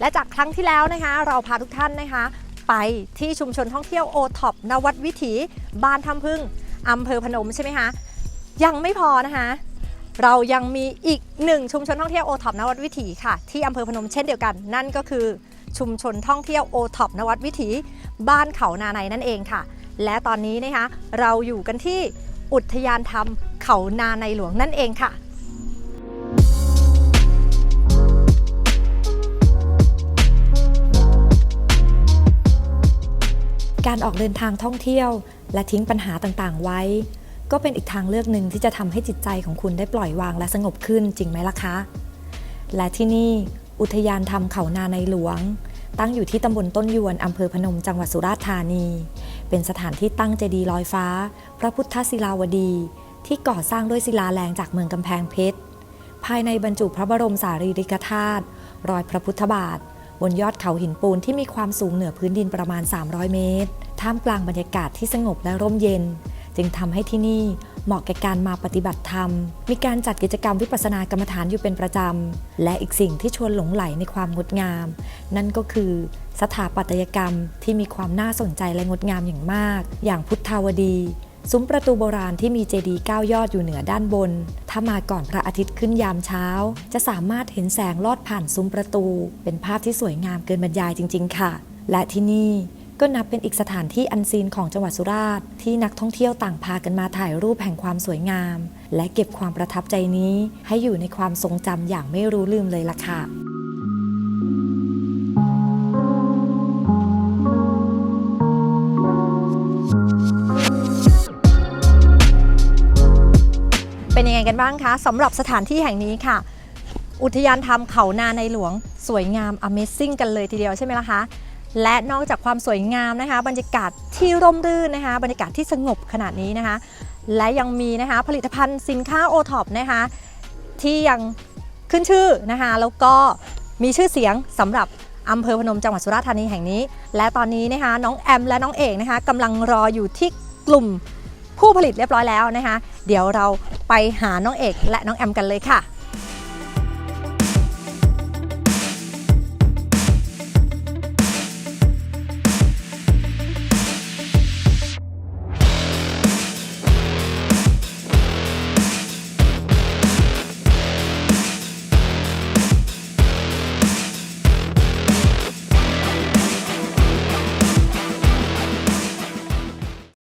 และจากครั้งที่แล้วนะคะ เราพาทุกท่านนะคะ ไปที่ชุมชนท่องเที่ยวโอท็อปนวัดวิถี บ้านทำพึ่งอำเภอพนมใช่ไหมคะยังไม่พอนะคะ เรายังมีอีกหนึ่งชุมชนท่องเที่ยวโอท็อปนวัดวิถีค่ะ ที่อำเภอพนมเช่นเดียวกัน นั่นก็คือชุมชนท่องเที่ยวโอท็อปนวัดวิถี บ้านเขานาในนั่นเองค่ะ และตอนนี้นะคะเราอยู่กันที่อุทยานธรรมเขานาในหลวงนั่นเองค่ะ การออกเดินทางท่องเที่ยว และทิ้งปัญหาต่างๆ ไว้ ก็เป็นอีกทางเลือกหนึ่งที่จะทำให้จิตใจของคุณได้ปล่อยวางและสงบขึ้นจริงไหมล่ะคะ และที่นี่อุทยานธรรมเขานาในหลวง ตั้งอยู่ที่ตำบลต้นยวนอำเภอพนมจังหวัดสุราษฎร์ธานี เป็นสถานที่ตั้งเจดีย์ลอยฟ้า พระพุทธศิลาวดี ที่ก่อสร้างด้วยศิลาแรงจากเมืองกำแพงเพชรภายในบรรจุพระบรมสารีริกธาตุรอยพระพุทธบาท บนยอดเขาหินปูนที่มีความสูงเหนือพื้นดินประมาณ 300 เมตร ท่ามกลางบรรยากาศที่สงบและร่มเย็น จึงทำให้ที่นี่เหมาะแก่การมาปฏิบัติธรรม มีการจัดกิจกรรมวิปัสสนากรรมฐานอยู่เป็นประจำ และอีกสิ่งที่ชวนหลงไหลในความงดงาม นั่นก็คือสถาปัตยกรรมที่มีความน่าสนใจและงดงามอย่างมาก อย่างพุทธาวดี ซุ้มประตูโบราณที่มีเจดีย์9ยอดอยู่เหนือด้านบน ถ้ามาก่อนพระอาทิตย์ขึ้นยามเช้า จะสามารถเห็นแสงลอดผ่านซุ้มประตู เป็นภาพที่สวยงามเกินบรรยายจริง ๆ ค่ะ และที่นี่ก็นับเป็นอีกสถานที่อันซีนของจังหวัดสุราษฎร์ที่นักท่องเที่ยวต่างพากันมาถ่ายรูปแห่งความสวยงาม และเก็บความประทับใจนี้ ให้อยู่ในความทรงจำอย่างไม่รู้ลืมเลยล่ะค่ะ ยังไงกันบ้างคะสำหรับสถานที่แห่งนี้ค่ะ อุทยานธรรมเขานาในหลวง สวยงาม Amazing กันเลยทีเดียวใช่ไหมล่ะคะและนอกจากความสวยงามนะคะ บรรยากาศที่ร่มรื่นนะคะ บรรยากาศที่สงบขนาดนี้นะคะ และยังมีนะคะผลิตภัณฑ์สินค้าโอท็อปนะคะ ที่ยังขึ้นชื่อนะคะ แล้วก็มีชื่อเสียงสำหรับอำเภอพนมจังหวัดสุราษฎร์ธานีแห่งนี้ และตอนนี้นะคะ น้องแอมและน้องเอกนะคะกำลังรออยู่ที่กลุ่ม ผู้ผลิตเรียบร้อยแล้วนะคะ เดี๋ยวเราไปหาน้องเอกและน้องแอมกันเลยค่ะ